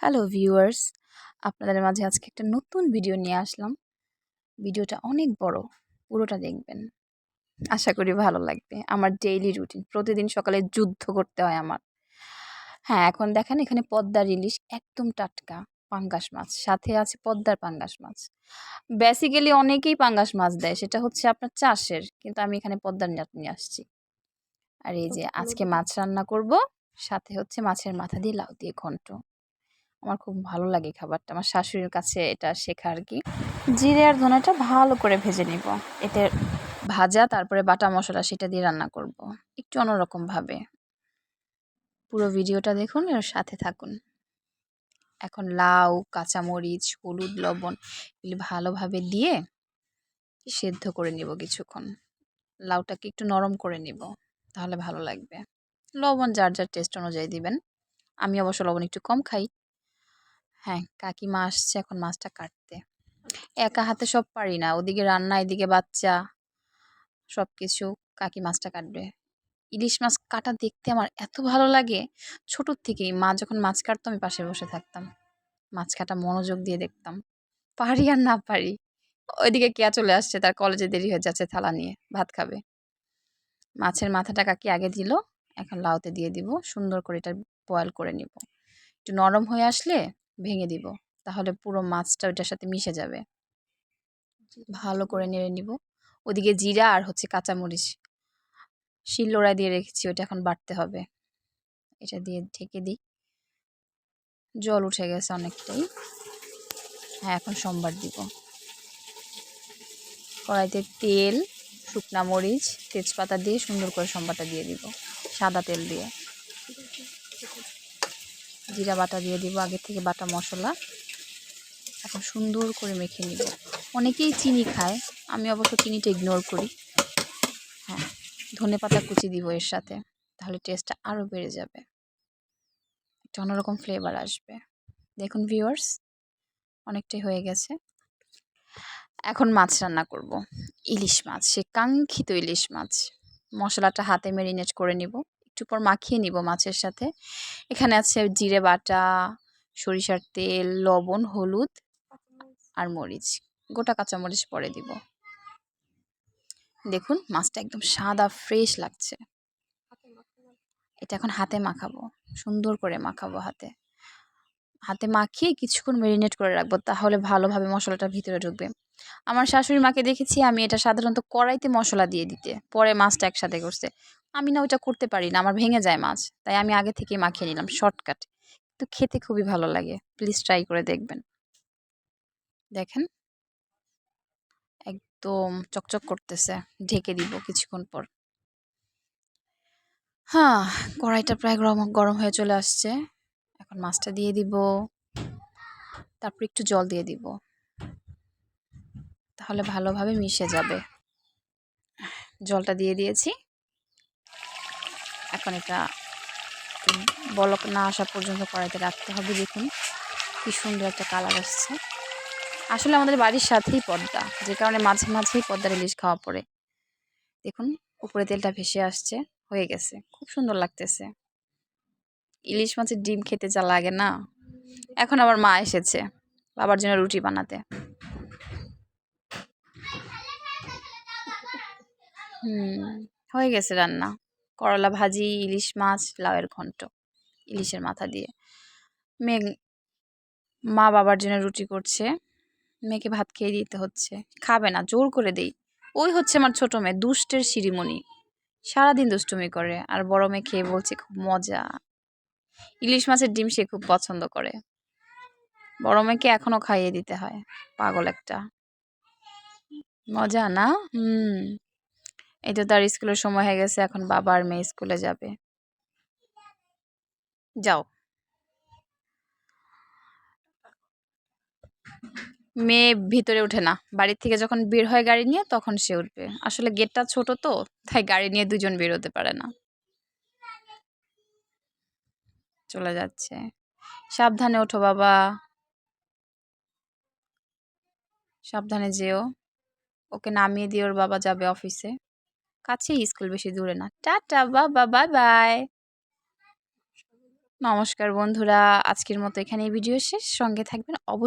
Hello viewers আপনাদের মাঝে আজকে একটা নতুন ভিডিও নিয়ে আসলাম। ভিডিওটা অনেক বড় পুরোটা দেখবেন। আশা করি ভালো লাগবে। আমার ডেইলি রুটিন প্রতিদিন সকালে যুদ্ধ করতে হয় আমার। হ্যাঁ এখন দেখেন এখানে পদ্মার ইলিশ একদম টাটকা পাঙ্গাস মাছ। সাথে আছে পদ্মার পাঙ্গাস মাছ। বেসিক্যালি অনেকেই পাঙ্গাস মাছ দেয় সেটা হচ্ছে আপনার চাষের কিন্তু আমি এখানে পদ্মার নিয়ে আসছি। আর এই যে আজকে মাছ রান্না করব সাথে হচ্ছে মাছের মাথা দিয়ে লাউ দিয়ে ঘন্ট। আমার খুব ভালো লাগে খাবারটা। আমার শাশুড়ির কাছে এটা শেখা আর কি জিরে আর ধনাটা ভালো করে ভেজে নিব। এতে ভাজা, তারপরে বাটা মশলা সেটা দিয়ে রান্না করব। একটু অন্যরকমভাবে পুরো ভিডিওটা দেখুন, এর সাথে থাকুন। এখন লাউ, কাঁচামরিচ, হলুদ, লবণ এগুলি ভালোভাবে দিয়ে সেদ্ধ করে নিব কিছুক্ষণ। লাউটাকে একটু নরম করে নিব, তাহলে ভালো লাগবে। লবণ যার যার টেস্ট অনুযায়ী দিবেন। আমি অবশ্য লবণ একটু কম খাই। হ্যাঁ কাকিমা আসছে এখন মাছটা কাটতে। একা হাতে সব পারি না। ওদিকে রান্না এদিকে বাচ্চা সব কিছু কাকি মাছটা কাটবে। ইলিশ মাছ কাটা দেখতে আমার এত ভালো লাগে। ছোটোর থেকেই মা যখন মাছ কাটতো আমি পাশে বসে থাকতাম। মাছ কাটা মনোযোগ দিয়ে দেখতাম। পারি আর না পারি। ওইদিকে কেয়া চলে আসছে তার কলেজে দেরি হয়ে যাচ্ছে থালা নিয়ে ভাত খাবে। মাছের মাথাটা কাকি আগে দিল এখন লাউতে দিয়ে দিব। সুন্দর করে এটা বয়েল করে নিব। একটু নরম হয়ে আসলে ভেঙে দিব। তাহলে পুরো মাছটা ওইটার সাথে মিশে যাবে। ভালো করে নেড়ে নিব। ওদিকে জিরা আর হচ্ছে কাঁচামরিচ। শিলনোড়া দিয়ে রেখেছি ওটা এখন বাটতে হবে। এটা দিয়ে ঢেকে দিই। জল উঠে গেছে অনেকটাই। হ্যাঁ এখন সোমবার দিব। কড়াইতে তেল শুকনা মরিচ তেজপাতা দিয়ে সুন্দর করে সোমবারটা দিয়ে দিব। সাদা তেল দিয়ে। জিরা বাটা দিয়ে দিব, আগে থেকে বাটা মশলা। এখন সুন্দর করে মেখে নিব। অনেকেই চিনি খায়, আমি অবশ্য চিনিটা ইগনোর করি। হ্যাঁ ধনে পাতা কুচি দিব এর সাথে, তাহলে টেস্টটা আরও বেড়ে যাবে। একটা অন্যরকম ফ্লেভার আসবে। দেখুন ভিউয়ার্স অনেকটাই হয়ে গেছে। এখন মাছ রান্না করব। ইলিশ মাছ, সে কাঙ্ক্ষিত ইলিশ মাছ। মশলাটা হাতে মেরিনেট করে নিব। পর মাখিয়ে নিব মাছের সাথে। এখানে আছে জিরে বাটা, সরিষার তেল, লবণ, হলুদ আর মরিচ। গোটা কাঁচামরিচ পরে দিব। দেখুন, মাছটা একদম সাদা ফ্রেশ লাগছে। এটা এখন হাতে মাখাবো। সুন্দর করে মাখাবো হাতে। হাতে মাখিয়ে কিছুক্ষণ মেরিনেট করে রাখব, তাহলে ভালোভাবে মশলাটা ভিতরে ঢুকবে। আমার শাশুড়ি মাকে দেখেছি, আমি এটা সাধারণত কড়াইতে মশলা দিয়ে দিতে। পরে মাছটা একসাথে করছে। আমি না ওইটা করতে পারি না, আমার ভেঙে যায় মাছ। তাই আমি আগে থেকেই মাখিয়ে নিলাম শর্টকাট তো খেতে খুবই ভালো লাগে। প্লিজ ট্রাই করে দেখবেন। দেখেন। একদম চকচক করতেছে। ঢেকে দিব কিছুক্ষণ পর। হ্যাঁ কড়াইটা প্রায় গরম গরম হয়ে চলে আসছে। এখন মাছটা দিয়ে দিব। তারপর একটু জল দিয়ে দিব। তাহলে ভালোভাবে মিশে যাবে। জলটা দিয়ে দিয়েছি। এখন এটা বলক না আসা পর্যন্ত কড়াইতে রাখতে হবে দেখুন, কি সুন্দর একটা কালার আসছে। আসলে আমাদের বাড়ির সাথেই পদ্মা, যে কারণে মাঝে মাঝেই পদ্মার ইলিশ খাওয়া পড়ে। দেখুন, উপরে তেলটা ভেসে আসছে, হয়ে গেছে, খুব সুন্দর লাগতেছে। ইলিশ মাছের ডিম খেতে যা লাগে না। এখন আবার মা এসেছে, বাবার জন্য রুটি বানাতে। হুম, হয়ে গেছে রান্না। করলা ভাজি, ইলিশ মাছ, লাউয়ের ঘন্ট, ইলিশের মাথা দিয়ে। মেয়ে মা বাবার জন্য রুটি করছে। মেয়েকে ভাত খেয়ে দিতে হচ্ছে। খাবে না, জোর করে দেই। ওই হচ্ছে আমার ছোটো মেয়ে, দুষ্টের শিরিমণি সারাদিন দুষ্টুমি করে আর বড় মেয়ে খেয়ে বলছে খুব মজা। ইলিশ মাছের ডিম সে খুব পছন্দ করে। বড় মেয়েকে এখনও খাইয়ে দিতে হয়, পাগল একটা। মজা না? হুম। এই তো তার স্কুলের সময় হয়ে গেছে, এখন বাবা আর মেয়ে স্কুলে যাবে। যাও। মেয়ে ভিতরে উঠে না। বাড়ির থেকে যখন বের হয় গাড়ি নিয়ে, তখন সে উঠবে। আসলে গেটটা ছোট তো, তাই গাড়ি নিয়ে দুজন বের হতে পারে না। চলে যাচ্ছে। সাবধানে ওঠো বাবা। সাবধানে যেও। ওকে নামিয়ে দিয়ে ওর বাবা যাবে অফিসে। কাছেই স্কুল বেশি দূরে না। টাটা, বাবা বাই বাই নমস্কার বন্ধুরা, আজকের মতো এখানে ভিডিও শেষ। সঙ্গে থাকবেন অবশ্যই।